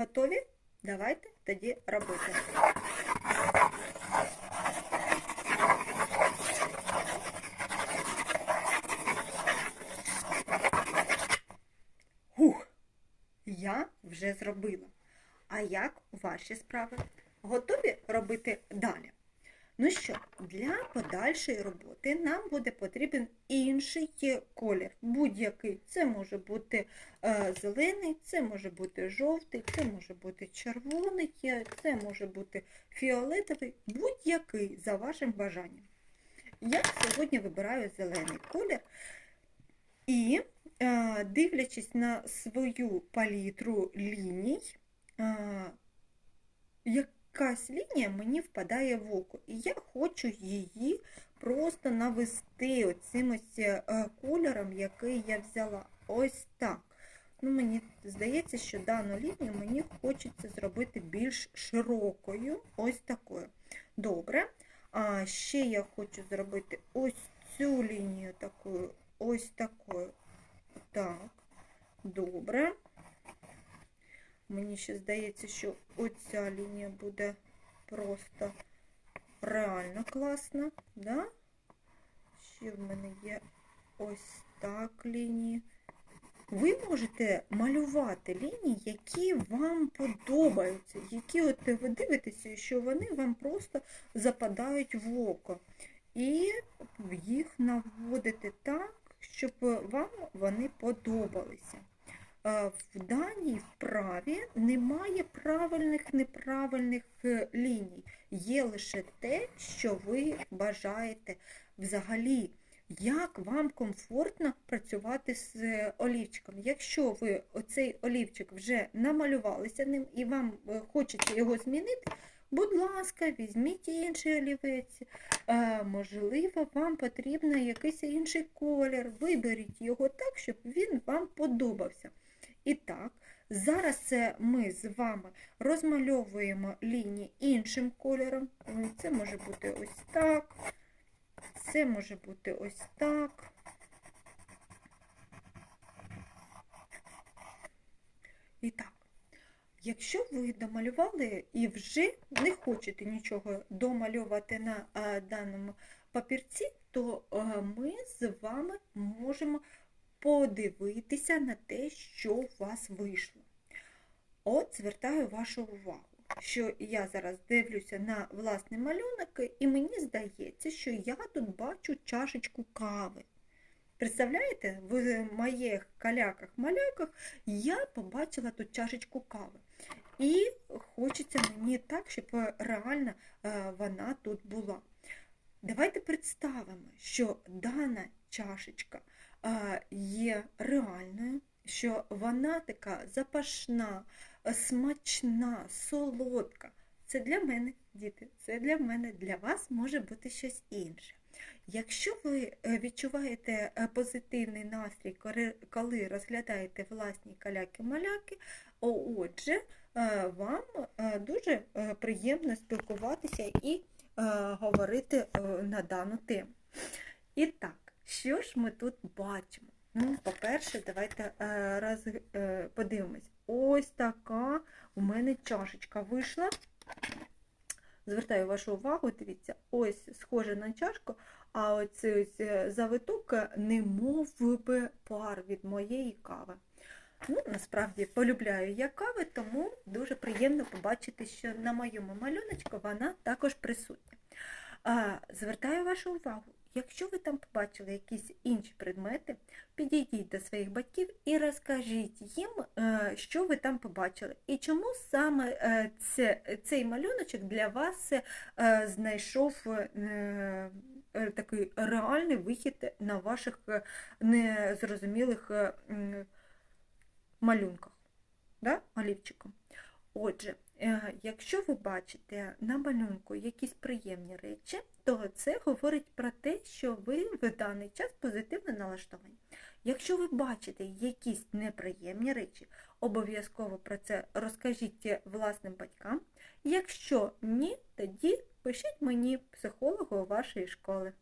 Готові? Давайте тоді робити. Хух, я вже зробила. А як ваші справи? Готові робити далі? Ну що, для подальшої роботи нам буде потрібен інший колір. Будь-який. Це може бути е, зелений, це може бути жовтий, це може бути червоний, е, це може бути фіолетовий, будь-який за вашим бажанням. Я сьогодні вибираю зелений колір і, е, дивлячись на свою палітру ліній, е, якась лінія мені впадає в око, і я хочу її просто навести оцим ось е, кольором, який я взяла. Ось так. Ну, Мені здається, що дану лінію мені хочеться зробити більш широкою, ось такою. Добре. А ще я хочу зробити ось цю лінію такою, ось такою. Так, добре. Мені ще здається, що оця лінія буде просто реально класна. Да? Ще в мене є ось так лінії. Ви можете малювати лінії, які вам подобаються, які от ви дивитеся, що вони вам просто западають в око. І їх наводите так, щоб вам вони подобалися. В даній вправі немає правильних неправильних е, ліній. Є лише те, що ви бажаєте взагалі. Як вам комфортно працювати з е, олівчиком? Якщо ви оцей олівчик вже намалювалися ним і вам е, хочеться його змінити, будь ласка, візьміть інший олівець. Можливо, вам потрібен якийсь інший колір. Виберіть його так, щоб він вам подобався. І так, зараз е, ми з вами розмальовуємо лінії іншим кольором. Е, Це може бути ось так. Це може бути ось так. І так, якщо ви домалювали і вже не хочете нічого домалювати на а, даному папірці, то а, ми з вами можемо подивитися на те, що у вас вийшло. От звертаю вашу увагу що я зараз дивлюся на власний малюнок, і мені здається, що я тут бачу чашечку кави. Представляєте, в моїх каляках-маляках я побачила тут чашечку кави. І хочеться мені так, щоб реально е, вона тут була. Давайте представимо, що дана чашечка є реальною, що вона така запашна, смачна, солодка. Це для мене, діти, це для мене, для вас може бути щось інше. Якщо ви е, відчуваєте е, позитивний настрій, коли розглядаєте власні каляки-маляки, отже, е, вам дуже приємно спілкуватися і говорити на дану тему. І так, що ж ми тут бачимо? Ну, по-перше, давайте раз подивимось. Ось така у мене чашечка вийшла. Звертаю вашу увагу, дивіться, ось схоже на чашку, а оцей ось е, завиток не мов би пар від моєї кави. Ну, Насправді полюбляю я кави, тому дуже приємно побачити, що на моєму малюночку вона також присутня. Звертаю вашу увагу, Якщо ви там побачили якісь інші предмети, підійдіть до своїх батьків і розкажіть їм, е, що ви там побачили, і чому саме е, цей малюночок для вас е, знайшов такий реальний вихід на ваших незрозумілих малюнках, да? олівчиком. Отже, якщо ви бачите на малюнку якісь приємні речі, то це говорить про те, що ви в даний час позитивно налаштовані. Якщо ви бачите якісь неприємні речі, обов'язково про це розкажіть власним батькам. Якщо ні, тоді пишіть мені психологу вашої школи.